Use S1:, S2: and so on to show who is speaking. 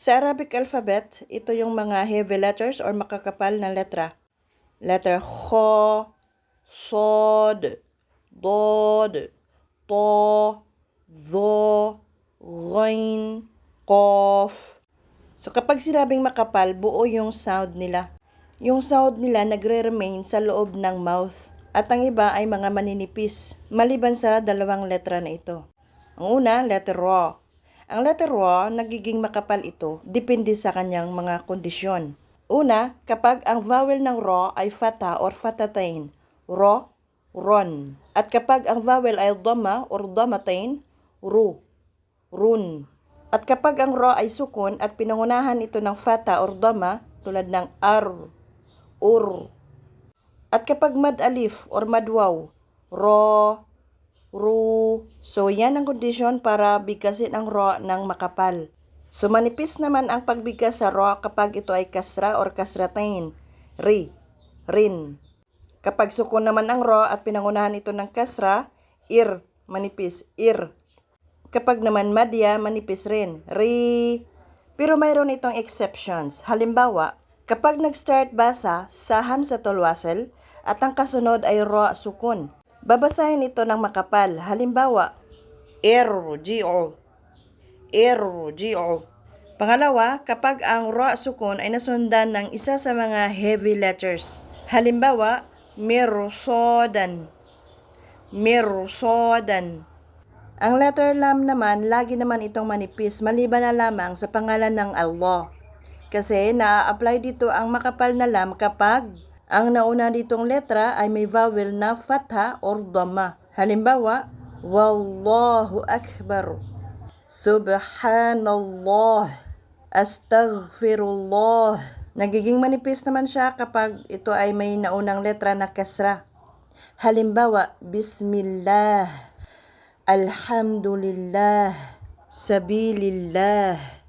S1: Sa Arabic alphabet, ito yung mga heavy letters or makakapal na letra. Letter Kho, Sod, Dod, To, Dho, Ghain, Qaf. So kapag sinabing makapal, buo yung sound nila. Yung sound nila nagre-remain sa loob ng mouth. At ang iba ay mga maninipis, maliban sa dalawang letra na ito. Ang una, letter Ro. Ang letter Ro, nagiging makapal ito, depende sa kanyang mga kondisyon. Una, kapag ang vowel ng Ro ay fata or fatatain, Ro, Ron. At kapag ang vowel ay dama or damatain, Ru, Run. At kapag ang Ro ay sukon at pinangunahan ito ng fata or dama, tulad ng Ar, Ur. At kapag mad alif or madwaw, Ro, ru. So, yan ang kondisyon para bigkasin ang ro ng makapal. So, manipis naman ang pagbigkas sa ro kapag ito ay kasra or kasratain. Ri, rin. Kapag sukon naman ang ro at pinangunahan ito ng kasra, ir, manipis, ir. Kapag naman madya, manipis rin, ri. Pero mayroon itong exceptions. Halimbawa, kapag nag-start basa sa hamzatul wasl at ang kasunod ay ro sukun, Babasahin ito ng makapal. Halimbawa, erji'u. Erji'u. Pangalawa, kapag ang ra sukun ay nasundan ng isa sa mga heavy letters. Halimbawa, mirsodan. Mirsodan. Ang letter lam naman, lagi naman itong manipis, maliban na lamang sa pangalan ng Allah. Kasi na-apply dito ang makapal na lam kapag ang nauna ditong letra ay may vowel na fatha or dhamma. Halimbawa, Wallahu Akbar. Subhanallah. Astaghfirullah. Nagiging manipis naman siya kapag ito ay may naunang letra na kasra. Halimbawa, Bismillah. Alhamdulillah. Sabilillah.